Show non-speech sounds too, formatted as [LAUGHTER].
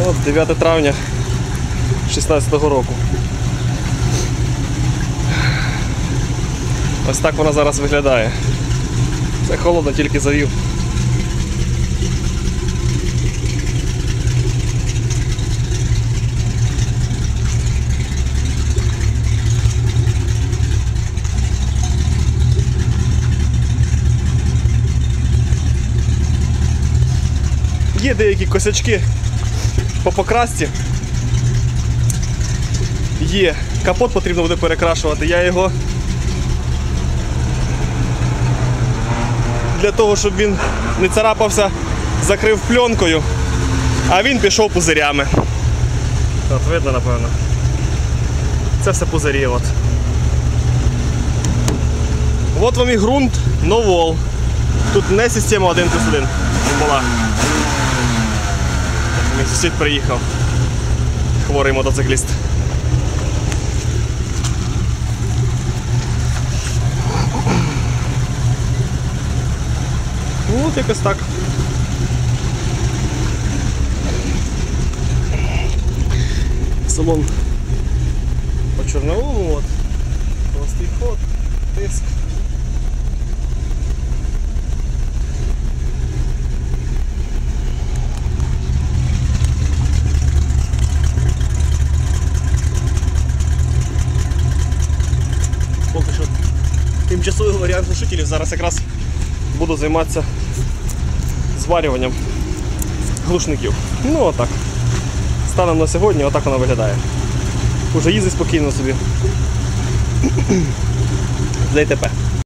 От 9 травня 2016 року. Ось так вона зараз виглядає. Це холодно, тільки завів. Є деякі косячки по покрасці. Є. Капот потрібно буде перекрашувати. Я його для того, щоб він не царапався, закрив пленкою, а він пішов пузирями. От видно, напевно. Це все пузирі. От. От вам і ґрунт новол. Тут не система 1 плюс 1 була. Сусід приїхав. Хворий мотоцикліст. Ну, от якось так. Салон по чорновому, от. Тимчасовий варіант глушителів. Зараз якраз буду займатися зварюванням глушників. Ну отак. Станом на сьогодні отак вона виглядає. Уже їздить спокійно собі. [CLEARS THROAT] ДТП.